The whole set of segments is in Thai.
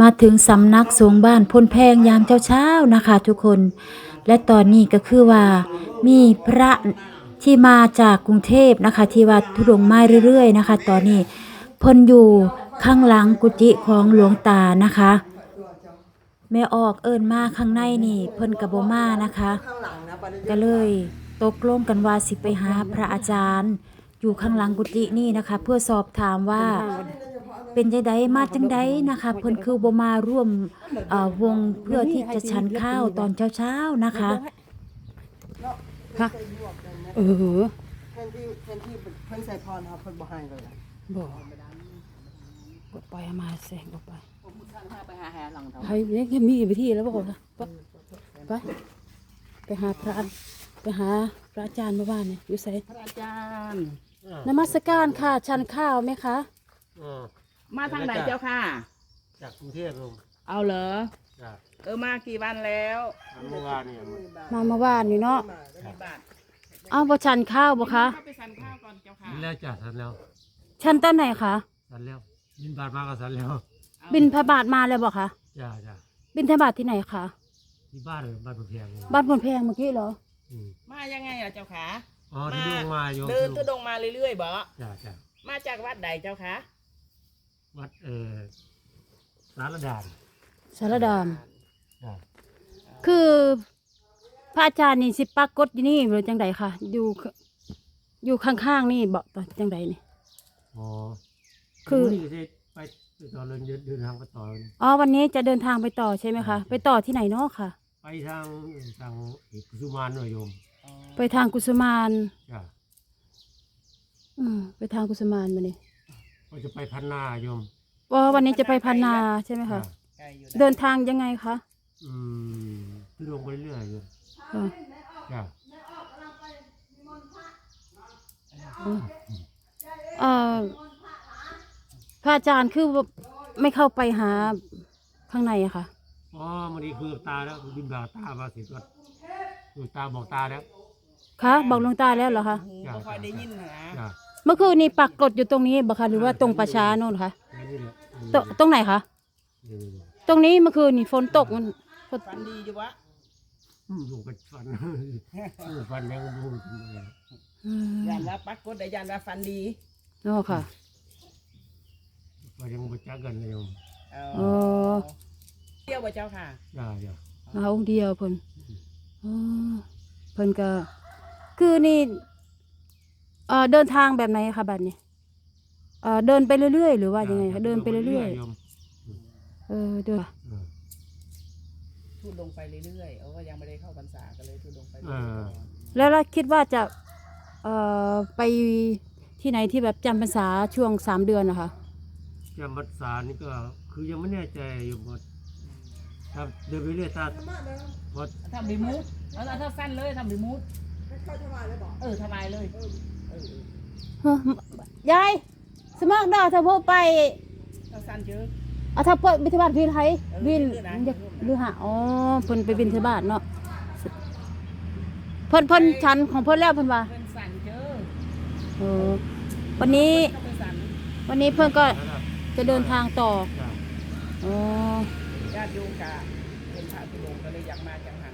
มาถึงสำนักสงฆ์บ้านพลแพงยามเช้าๆนะคะ ทุกคน และตอนนี้ก็คือว่ามีพระที่มาจากกรุงเทพนะคะ ที่วัดทุดงค์มาเรื่อยๆนะคะ ตอนนี้พ่นอยู่ข้างหลังกุฏิของหลวงตานะคะ แม่ออกเอิ้นมาข้างในนี่เพิ่นกับโบมานะคะ ก็เลยตกลงกันว่าสิไปหาพระอาจารย์ อยู่ข้างหลังกุฏินี่นะคะ เพื่อสอบถามว่า เป็นจังไดมาจังไดนะคะเพิ่นคือบ่มาร่วมเอ่อวงเพื่อที่จะฉันข้าวตอนเช้าๆนะคะค่ะ เออแทนที่แทนที่เพิ่นใส่พรครับเพิ่นบ่ให้เลยนะบอกกดไปเอามาแสงกดไปไปหาหาหลังเถาใครเนี่ยมีวิธีแล้วบอกว่าไปไปไปหาพระอันไปหาพระอาจารย์เมื่อวานเนี่ยอยู่ไสพระอาจารย์นมัสการค่ะชันข้าวไหมคะ อ่า มาทางไหนเจ้าค่ะ จากกรุงเทพลงเอาเหรอ จากเออมากี่วันแล้วเมื่อวานเนี่ยมาเมื่อวานอยู่เนาะกี่บาทอ้าวบ่ชันข้าวบ่คะเข้าไปสั่นข้าวก่อนเจ้าค่ะสันแล้วจ้ะสันแล้วชันต้นไหนคะสันแล้วบินบาทมาก็สันแล้วบินพระบาทมาแล้วบ่คะจ้าจ้าบินทบาทที่ไหนคะที่บ้านเลยบ้านเพียงเลยบ้านพลแพงเมื่อกี้เหรออืมมายังไงอะเจ้าค่ะ อ๋อที่ดวงมาโยมเดินทุดงมาเรื่อยๆบ่ จ้าจ้ามาจากวัดใดเจ้าค่ะ วัดเออสารดานสารดามจ้าคือพระอาจารย์นี่สิปรากฏอยู่นี่หรือจังใดคะอยู่ขอยู่ข้างๆนี่บอกตอนจังใดนี่ อ๋อคือ นี่ที่ไปไปต่อเลยเดินเดินทางไปต่อเลยอ๋อวันนี้จะเดินทางไปต่อใช่ไหมคะ ไปต่อที่ไหนเนาะค่ะ ไปทางทางกุสุมานหน่อยโยมไปทางกุสุมาน จ้าอืมไปทางกุสุมานมานี่ ก็จะไปพันนาโยมว่าวันนี้จะไปพันนาใช่ไหมคะจ้าไกลอยู่เดินทางยังไงคะอืมที่ลงไปเรื่อยๆโยมค่ะจ้าเอ่อพระอาจารย์คือไม่เข้าไปหาข้างในอะค่ะ อ๋อมันนี้คือตาแล้วบินบาทตามาสิก็คือตาบอกตาแล้ว คะ บอกหลวงตาแล้วเหรอคะหูบ่ค่อยได้ยินนะจ้า เมื่อคืนนี้ปักกรดอยู่ตรงนี้บ่คะหรือว่าตรงป่าช้าโน่นคะนี่แหละตรตรงไหนคะนี่นี่นี่ตรงนี้เมื่อคืนนี่ฝนตกมันฝนฟันดีอยู่วะอืมลูกก็ฟันฟันแรงบูมขึ้นมาอืมยันว่าปักกดได้ยันว่าฟันดีโอ้ค่ะก็ยังบ่จักกันเลยโยมเออ๋ออเที่ยวบ่เจ้าค่ะจ้าจ้ามาองค์เดียวเพิ่นอ๋อเพิ่นก็คือนี่ เอ่อเดินทางแบบไหนคะบัดนี้เอ่อเดินไปเรื่อยๆ หรือว่ายังไงคะเดินไปเรื่อยโยมๆเออเดินเออทุดงไปเรื่อยๆเออก็ยังไม่ได้เข้าพรรษาก็เลยทุดงไปเรื่เออยอๆแล้วเราคิดว่าจะเอ่อไปที่ไหนที่แบบจำพรรษาช่วงสามเดือนนะคะจำภาษานี่ก็คือยังไม่แน่ใจโยมว่าถ้าเดินไปเรื่อยถ้าพอทำรีมูทเอาถ้าสั้นเลยทำรีมูทเข้าถวายเลยบอกเออทำลายเลย เออเฮ้ยายสมัครดาวถ้าพวกไปถ้าสั้นเยอะเอาถ้าเปิดบิณฑบาตวินไทยเออวินเออนะอยากหรือหาอ๋อเพิ่นไปบิณฑบาตเนาะเพิ่นเพิ่นชันของเพิ่นแล้วเพิ่นว่าเพื่อนสั่นเจอเออวันนี้ก็ไปสั่นวันนี้เพิ่นก็แล้วนะจะเดินทางต่อจ้าอ๋อญาติโยมกะเป็นพระธุดงค์ก็เลยอยากมาจังหัน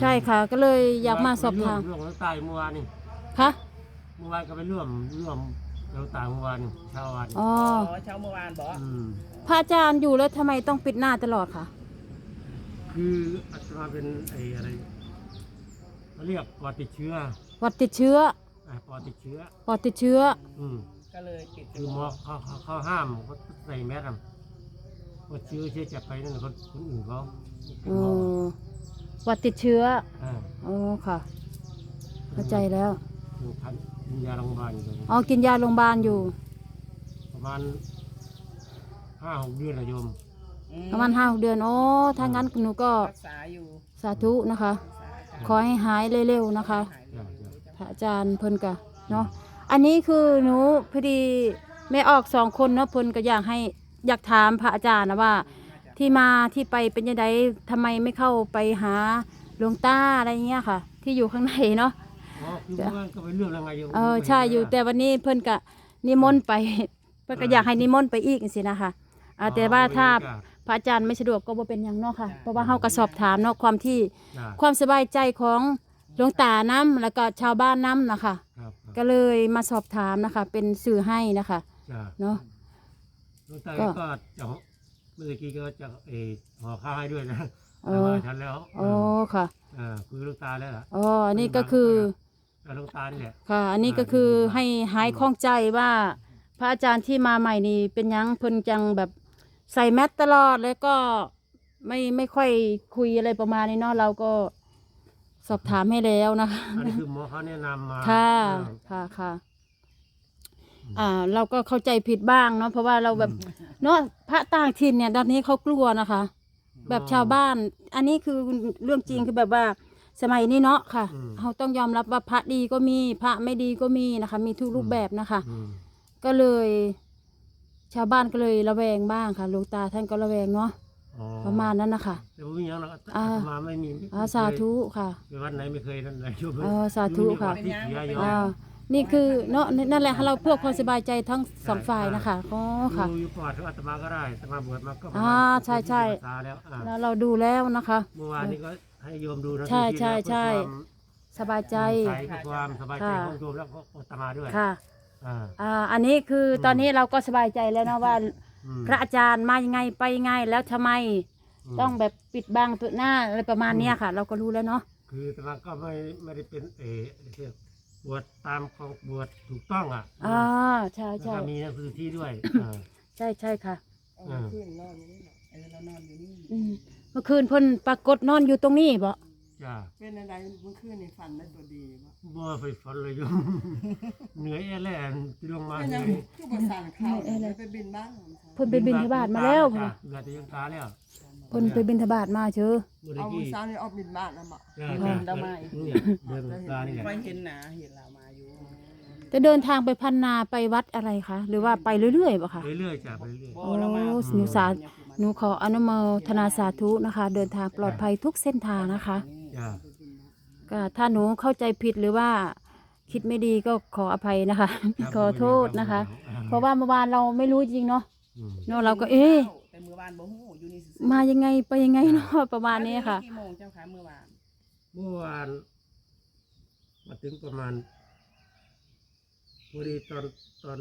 ใช่ค่ะ ก็เลยอยากมาสอบถามเรื่องของตายเมื่อวานนี่คะเมื่อวานก็ไปร่วมร่วมเราตายเมื่อวานนี่เช้าวันอ๋ออ๋อเช้าเมื่อวานบอกอืมพระอาจารย์อยู่แล้วทำไมต้องปิดหน้าตลอดคะคืออาตมาเป็นไอ้อะไรเขาเรียกปอดติดเชื้อวัดติดเชื้อไอ้ปอดติดเชื้อ ปอดติดเชื้อ อืม ก็เลยปิดคือหมอเขาเขาเขาห้ามเขาใส่แมสอะเพราะเชื้อเชื้อจะไปนั่นคนคนอื่นเขาเออวัดติดเชื้อ อ่าอ๋อค่ะ เข้าใจแล้วอยู่พัน กินยาโรงพยาบาลอยู่ตอนนี้อ๋อกินยาโรงพยาบาลอยู่ ประมาณห้าหกเดือนนะโยมอืมประมาณห้าหกเดือนโอ้ถ้างั้นหนูก็รักษาอยู่สาธุนะคะ รักษาค่ะขอให้หายเร็วๆนะคะ หายเลยจ้ะพระอาจารย์เพิ่นกะเนาะอันนี้คือหนูพอดีแม่ออกสองคนเนาะเพิ่นก็อยากให้อยากถามพระอาจารย์นะว่า ที่มาที่ไปเป็นยังไงทำไมไม่เข้าไปหาหลวงตาอะไรเงี้ยค่ะ ที่อยู่ข้างในเนาะ อ๋อคือเมื่อวานก็ไปเรื่องอะไรโยมเออใช่อยู่แต่วันนี้เพิ่นก็นิมนต์ไป เพิ่นก็อยากให้นิมนต์ไปอีกสินะคะอ่าแต่ว่าถ้าพระอาจารย์ไม่สะดวกก็บ่เป็นหยังเนาะค่ะ เพราะว่าเฮาก็สอบถามเนาะความที่จ้าความสบายใจของหลวงตาน้ำแล้วก็ชาวบ้านน้ำนะคะ ครับก็เลยมาสอบถามนะคะ เป็นสื่อให้นะคะจ้าเนาะ หลวงตาก็ ก็จะเมื่อกี้ก็จะเออห่อข้าวให้ด้วยนะเออทำมาทันแล้วอ๋อค่ะ เออคุยกับหลวงตาแล้วล่ะ อ๋ออันนี้ก็คือกับ หลวงตานี่แหละค่ะ อันนี้ก็คือให้หายข้องใจว่า พระอาจารย์ที่มาใหม่นี่เป็นหยังเพิ่นจังแบบใส่แมสตลอดแล้วก็ไม่ไม่ค่อยคุยอะไรประมาณนี้เนาะเราก็สอบถามให้แล้วนะคะ อันนี้คือหมอเขาแนะนำมาค่ะเออค่ะค่ะ อ่า เราก็เข้าใจผิดบ้างเนาะเพราะว่าเราแบบเนาะพระต่างถิ่นเนี่ยตอนนี้เขากลัวนะคะ แบบชาวบ้าน อันนี้คือเรื่องจริงคือแบบว่า สมัยนี้เนาะค่ะเราต้องยอมรับว่าพระดีก็มีพระไม่ดีก็มีนะคะ มีทุกรูปแบบนะคะ อืมก็เลย ชาวบ้านก็เลยระแวงบ้างค่ะหลวงตาท่านก็ระแวงเนาะอ๋อประมาณนั้นนะคะ แต่ว่ามีอย่างเราอ่ามาไม่มีอ่าสาธุค่ะ ไปวันไหนไม่เคยนั่นเลยโยมเออสาธุค่ะที่เสียโยมอ่านี่คือเนาะนั่นแหละเราเพื่อความสบายใจทั้งสองฝ่ายนะคะก็ค่ะอยู่อยู่ปอดอาตมาก็ได้อาตมาบวชมาก็ประมณอ่าใช่ใช่พรรษาแล้วอ่าแล้วเราดูแล้วนะคะ เมื่อวานนี้ก็ ให้โยมดูนะใช่ใช่ที่ใช่เพื่อความสบายใจใสเพื่อความสบายใจค่ะ ของโยมแล้วก็อาตมาด้วยค่ะอ่าอ่าอันนี้คือตอนนี้เราก็สบายใจแล้วนะว่า อืมพระอาจารย์มายังไงไปยังไงแล้วทำไม ม ต้องแบบปิดบังตัวหน้าอะไรประมาณเนี้ยค่ะ เราก็รู้แล้วเนาะ คืออาตมาก็ไม่ไม่ได้เป็นเออเรียกบวชตามของบวชถูกต้องอะอ่าใช่แล้วใช่ก็มีหนังสือที่ด้วยอ่าใช่ใช่ค่ะ เอามาขึ้นนอนอยู่นี่แหละเออเรานอนอยู่นี่อืมเมื่อคืนเพิ่นปรากฏนอนอยู่ตรงนี้บ่จ้าเป็นอะไรเมื่อคืนนี่ฝันได้ตัวดีบ่บ่ไฟฟันเลยโยม เหนื่อยแอ่แล่นที่ลงมาเป็นเหยันื่งอยคือบ่สั่นข้าวเลยไปบินบ้านของฉันเพิ่นไปบินทบาทมาแล้วจ้ะค่ะเดือดยังตาแล้วเพิ่นไปบินทบาทมาเชอเมื่อเอามื้กี้อเช้านี่ออกบินบ้านแล้วบ่จ้ะจ้ะเดินเนี่ยเดินตานี่แหละไปเห็นหนาเห็นเรามาอยู่จะเดินทางไปพันนาไปวัดอะไรคะ หรือว่าไปเรื่อยๆบ่คะไปเรื่อยจ้ะไปเรื่อยบ่โอ้เรามาหนูสา หนูขออนุโมทนาสาธุนะคะ เดินทางปลอดภัยทุกเส้นทางนะคะจ้ะก็ถ้าหนูเข้าใจผิดหรือว่าคิดไม่ดีก็ขออภัยนะคะครับขอโทษนะคะอ่เพราะว่าเมื่อวานเราไม่รู้จริงเนาะอืมเนาะเราก็เอ๊ะแต่เมื่อวานบ่ฮู้อยู่นี่ซื่อๆมายังไงไปยังไงเนาะประมาณนี้ค่ะ กี่โมงเจ้าคะเมื่อวานเมื่อวานมาถึงประมาณพอดีตอนตอน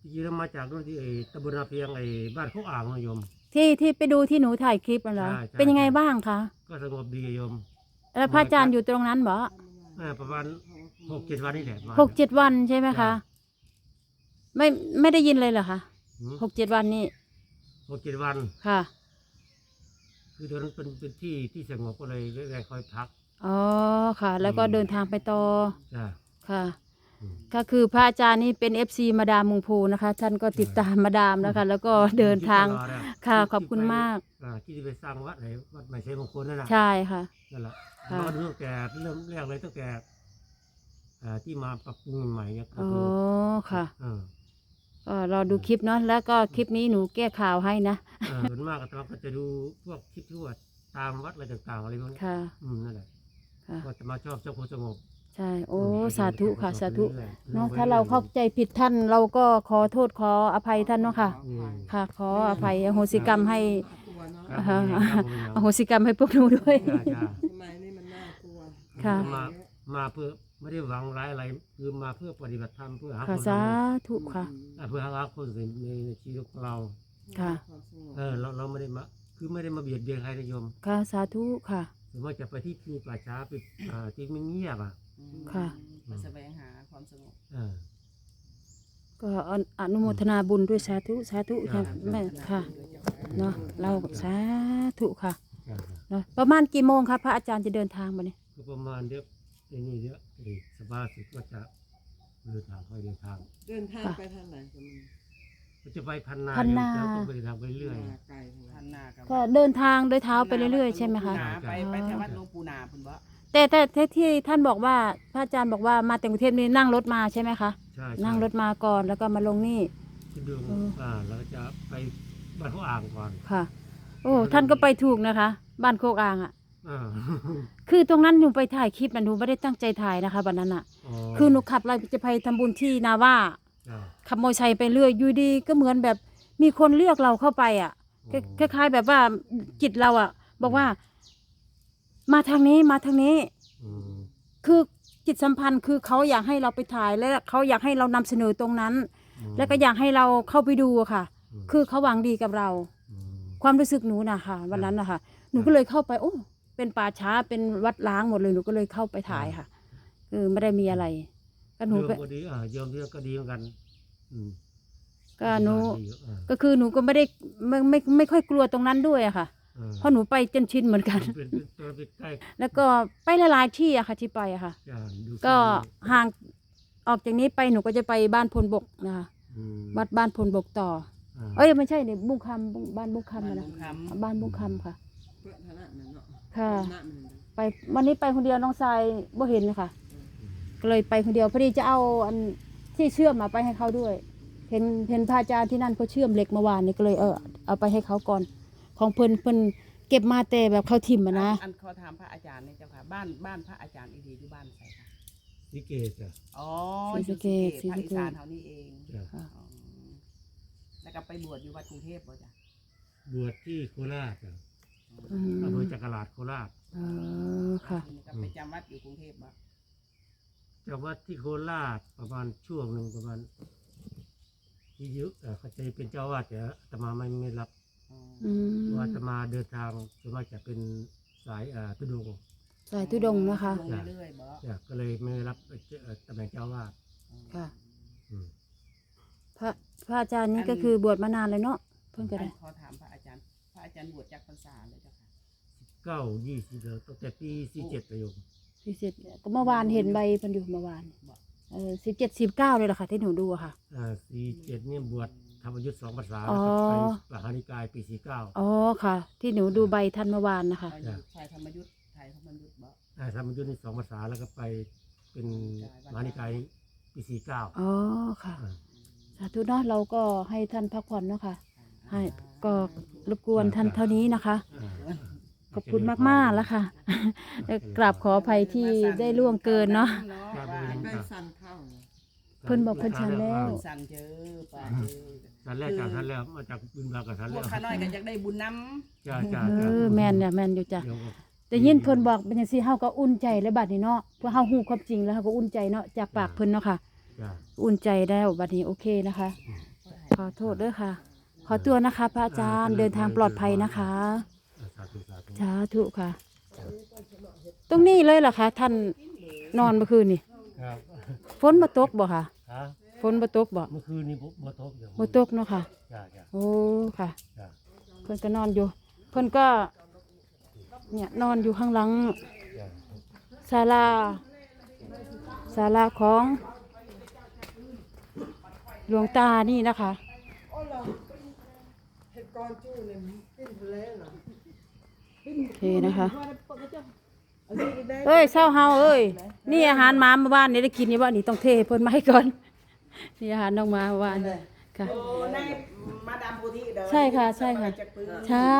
จริงๆแล้วมาจากนู่นที่ไอ้ตำบลนาเพียงไอ้บ้านเขาอ่างนะโยม ที่ที่ไปดูที่หนูถ่ายคลิปน่ะเหรอ ใช่ใช่ เป็นยังไงบ้างคะก็สงบดีโยม แล้วพระอาจารย์อยู่ตรงนั้นบ่อ่าประมาณหกเจ็ดวันนี่แหละมาหกเจ็ดวันใช่ไหมคะ ไม่ไม่ได้ยินเลยเหรอคะอืมหกเจ็ดวันนี่หกเจ็ดวัน ค่ะ คือตอนนั้นเป็นเป็นที่ที่สงบก็เลยแวะคอยพัก อ๋อค่ะ แล้วก็อืม เดินทางไปต่อจ้ะค่ะอืม ก็คือพระอาจารย์นี่เป็นเอฟซีมาดามมุงพูนะคะ ท่านก็ติดตามมาดามนะคะ แล้วก็เดินทางคิดตลอดอค่ะที่ขอบคุณที่ไปมากอ่าที่จะไปสร้างวัดไหนวัดใหม่ชัยมงคลนั่นแหละใช่ค่ะ นั่นแหละค่ะเราดูตั้งแต่เริ่มแรกเลยตั้งแต่อ่าที่มาปรับปรุงใหม่เนี่ยก็อ๋อคือค่ะเออก็รอดูคลิปเนาะแล้วก็คลิปนี้หนูแก้ข่าวให้นะเออส่วนมากอาตมาก็จะดูพวกคลิปที่ว่าตามวัดอะไรต่างๆอะไรพวกนี้ค่ะอืมนั่นแหละค่ะ ก็จะมาชอบเจ้าคนสงบ ใช่ โอ้มสาธุค่ะ สาธุรื่อยๆเนาะไปถ้าเราอยๆเข้าใจผิดท่าน เราก็ขอโทษขออภัยท่านเนาะค่ะ อืม ค่ะ ขออภัยอโหสิกรรมให้ตัวเนาะครับอ่าฮะครับผมอโหสิกรรมให้พวกหนูด้วย จ้าจ้าสมัยนี้มันน่ากลัวค่ะ มามาเพื่อไม่ได้หวังร้ายอะไรคือมาเพื่อปฏิบัติธรรมเพื่อหาค่ะคนสาสงบธุค่ะ อ่าเพื่อหาคนในในในชีวิตของเรา ค่ะความสงบเออเราเราไม่ได้มา คือไม่ได้มาเบียดเบียนใครนะโยม ค่ะ สาธุค่ะ หรือว่าจะไปที่มีป่าช้าไปอ่าที่มันเงียบอะค่ะ มาแสวงหาความสงบ เออ ก็อนุอนุโมทนาบุญด้วยสาธุสาธุค่ะแม่ค่ะเนาะเราสาธุค่ะจ้าเนาะประมาณกี่โมงครับพระอาจารย์จะเดินทางมาเนี่ยก็ประมาณเดี๋ยวไอ้นี่เดี๋ยวไอ้สบายสุดก็จะเดินทางค่อยเดินทาง เดินทางไปทางไหนกันมันก็ จะไปพันนาพันนา เดี๋ยวจะไปเดินทางไปเรื่อยมาไกลทางพันั้นนนากับก็เดินทางโดยเท้าไปเรื่อยๆใช่ไหมคะนาไปไปแถววัดหลวงปู่นาเพิ่นบ่แต่แต่แต่ที่ท่านบอกว่าพระอาจารย์บอกว่ามาแต่กรุงเทพนี่นั่งรถมาใช่ไหมคะ ใช่ใช่นั่งรถมาก่อนแล้วก็มาลงนี่ ที่ดูเอออ่ อ่าแล้วก็จะไปบ้านเขาอ่างก่อนค่ะ โอ้ท่านก็ไปถูกนะคะ บ้านโคกอ่างอะ อ่าคือตรงนั้นหนูไปถ่ายคลิปนะหนูไม่ได้ตั้งใจถ่ายนะคะวันนั้นอะคือหนูขับไล่จะไปทำบุญที่นาว่าจ้า ขับมอเตอร์ไซค์ไปเรื่อยอยู่ดีก็เหมือนแบบมีคนเรียกเราเข้าไปอะคล้ายๆแบบว่าจิตเราอะบอกว่า มาทางนี้มาทางนี้อืมคือจิตสัมพันธ์คือเขาอยากให้เราไปถ่ายและเขาอยากให้เรานำเสนอตรงนั้นอืมแล้วก็อยากให้เราเข้าไปดูอะค่ะอืมคือเขาหวังดีกับเราอืมความรู้สึกหนูนะคะวันนั้นนะคะหนูก็เลยเข้าไปโอ้เป็นป่าช้าเป็นวัดล้างหมดเลยหนูก็เลยเข้าไปถ่ายค่ะเออไม่ได้มีอะไร ก็หนูเรื่องไปก็ดีอ่าโยมเรื่องก็ดีเหมือนกัน อืมก็หนู ดีอยู่อ่าก็คือหนูก็ไม่ได้ไม่ไม่ไม่ค่อยกลัวตรงนั้นด้วยอะค่ะ อ่าเพราะหนูไปจนชินเหมือนกัน เป็นเป็นตัวเป็นใกล้แล้วก็ไปหลายๆที่อะค่ะที่ไปอะค่ะ อ่าดูก็ดีห่างออกจากนี้ไปหนูก็จะไปบ้านพลบกนะคะอืมวัดบ้านพลบกต่อ อ่าเอ้ยไม่ใช่เนี่ยบุ้งคำบุ้งบ้านบุ้งคำบ้านอะนะบุญคำ บ้านบุ้งคำค่ะ เพื่อนขนาดนั้นเนาะค่ะหน้ามันเลยไปวันนี้ไปคนเดียวน้องทรายบ่เห็นเลยค่ะ ก็เลยไปคนเดียวพอดีจะเอาอันที่เชื่อมมาไปให้เขาด้วย เห็นเห็นพระอาจารย์ที่นั่นเขาเชื่อมเหล็กเมื่อวานนี่ก็เลยเออเอาไปให้เขาก่อน ของเพิ่นเพิ่นเก็บมาแต่แบบเขาทิมอะนะ อันขอถามพระอาจารย์เนี่ยเจ้าค่ะ บ้านบ้านพระอาจารย์อีดีอยู่บ้านใครคะลิเกจ้ะอ๋อศรีอยู่สะเกษภาคศรีอีสะเกษสานเท่านี้เองจ้ะค่ะอ๋อแล้วก็ไปบวชอยู่วัดกรุงเทพบ่จ้ะบวชที่โคราชจ้ะอืมอำเภอจักราชโคราช เออค่ะทีนี้ก็ไปจำวัดอยู่กรุงเทพบ่ จากวัดที่โคราชประมาณช่วงหนึ่งประมาณที่ยุเอ่อเขาจะเป็นเจ้าอาวาดแต่อาตมาไม่ไม่รับอ๋ออืมเพราะว่าอาตมาเดินทางส่วนมากจะเป็นสายเอ่อตุดงค์สายตุดงค์นะคะ ลงเรื่อยๆบ่จ้ะก็เลยไม่ได้รับเอ่อตำแหน่งเจ้าอาวาดค่ะ อืม พระพระอาจารย์นี่ก็คือบวชมานานเลยเนาะเพิ่งจะได้ ขอถามพระอาจารย์ พระอาจารย์บวชจากพรรษาเลยเจ้าค่ะ เก้ายี่สิบแล้วตั้งแต่ปีสี่เจ็ดเลยโยม สิบเจ็ดก็เมื่อวานเห็นใบเพันอยู่เมื่อวานเออสิบเจ็ดสิบเก้าเลยล่ะค่ะ ที่หนูดูอะค่ะ อ่าสี่เจ็ดเนี่ยบวชธรรมยุทธ์สองภาษาอ๋แล้วอก็ไปมหานิกายปีสี่เก้าอ๋อค่ะ ที่หนูดูใบทันเมื่อวานนะคะอายุถ่ายธรรมยุทธ์ถ่ายธรรมยุทธ์บ่อ่าธรรมยุทธ์นี่สองภาษาแล้วก็ไปเป็นมหานิกายปีสี่เก้า อ๋อค่ะ สาธุเนาะเราก็ให้ท่านพักผ่อนเนาะค่ะ ให้ก็รบกวนท่านเท่านี้นะคะ ขอบคุณมากๆแล้วค่ะแล้วกราบขออภัยที่ได้ล่วงเกินเนาะ ครับว่าได้สั่นเข้าเลยเพิ่นบอกเพิ่นชันแล้ว สั่งเจอป่าเจอสันแรกจากสันแล้วมาจากบุญบากับสันพแล้ววกข้าน้อยก็อยากได้บุญน้จ้าจ้าเอจ้าอแม่นเนี่ยแม่นอยู่จ้ะเดี๋ยวก็แต่ยินเพิ่นบอกเป็นจังซี่เฮาก็อุ่นใจแล้วบัดนี้เนาะเพราะเฮาฮู้ความจริงแล้วเฮาก็อุ่นใจเนาะจากปากเพิ่นเนาะค่ะ จ้า อุ่นใจแล้วบัดนี้โอเคนะคะ ขอโทษด้วยค่ะ ขอตัวนะคะ พระอาจารย์เดินทางปลอดภัยนะคะสา ธุสาธุสาธุค่ะ ตรงนี้เลยเหรอคะ ท่านนอนเมื่อคืนนี่ครับฝนบ่ตกบ่ค่ะฮะฝนบ่ตกบ่เมื่อคืนนี้บ่บ่ตกอยู่บ่ตกเนาะค่ะ จ้าจ้าโอ้ค่ะ จ้าเพิ่นก็นอนอยู่ เพิ่นก็ เนี่ยนอนอยู่ข้างหลังจ้าศาลาศาลาของหลวงตานี่นะคะโอ้เราเห็ดก้อนจู้เนี่ยปิ้นทะเลเหรอ โอเคนะคะเอ้ยเศร้าเฮาเอ้ยนี่อาหารหมาเมื่อวานนี่ได้กินอยู่บ่นี่ต้องเทให้เพิ่นมาให้ก่อนนี่อาหารน้องหมาเมื่อวานค่ะำโอ้ในมาดามโพธิเด้อใช่ค่ะใช่ค่ะจากปืนใช่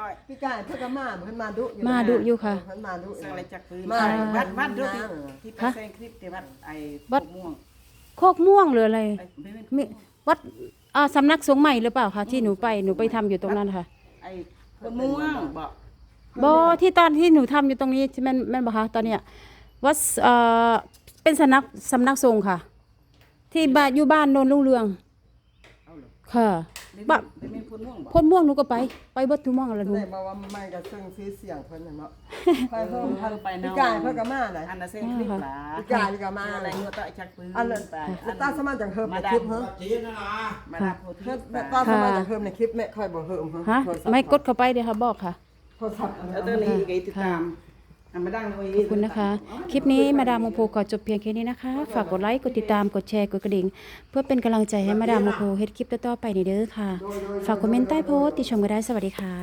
ต้อยพี่กายเพื่อนก็มาเพื่อนมาดุอยู่มาดุอยู่ค่ะเพื่อนมาดุสั่งอะไรจากปืนมาวัดวัดดูดิมาที่ไปฮะแสดงคลิปที่วัดไอ้วัดม่วงโคกม่วงหรืออะไรไอ้ไม่เป็นมีวัดอ่าสำนักสงฆ์ใหม่หรือเปล่าคะที่หนูไปหนูไปทำอยู่ตรงนั้นค่ะ ไอ้คนม่วงบอกบอที่ตอนที่หนูทำอยู่ตรงนี้ใช่ไหมแม่นบ่คะตอนเนี้ยวัดเอ่อเป็นสำนักสำนักสงฆ์ค่ะ ที่บ้านอยู่บ้านโนนรุ่งเรืองเอาเหรอ ค่ะได้บะได้เป็นคนม่วงบอกพ่นม่วงหนูก็ไป ไปเบิดทุกม่วงแล้วหนูได้บอกว่าไม่กระซึ่งซื้อเสียงเพื่อนน่ะเนาะไปเพิ่มพันไปเนาะพี่กายเพื่อนก็มาไหนอันนั้นเส้นคลิปหลาพี่กายนี่ก็มาอะไรเงือต่อยจากปืนอันนั้นไปแล้วตาสมานจังเฮิมในมาคดาลิมปเฮ้อมาดามโพธิเฮ็ดแบบตาสมานจังเฮิมในคลิปแม่ค่อยบ่เฮิมเฮ้อฮะโทรศัพท์ไม่กดเข้าไปเดี๋ยวค่ะบอกค่ะ โทรศัพท์แล้วตอนนี้ไอ้ติดตาม อันมาดังเลยขอบคุณนะคะ คลิปนี้มาดามโมโพขอจบเพียงแค่นี้นะคะ ฝากกดไลค์กดติดตามกดแชร์กดกระดิ่ง เพื่อเป็นกำลังใจให้มาดามโมโพเฮ็ดคลิปต่อๆไปในเด้อค่ะ ฝากคอมเมนต์ใต้โพสต์ติชมกันได้สวัสดีค่ะ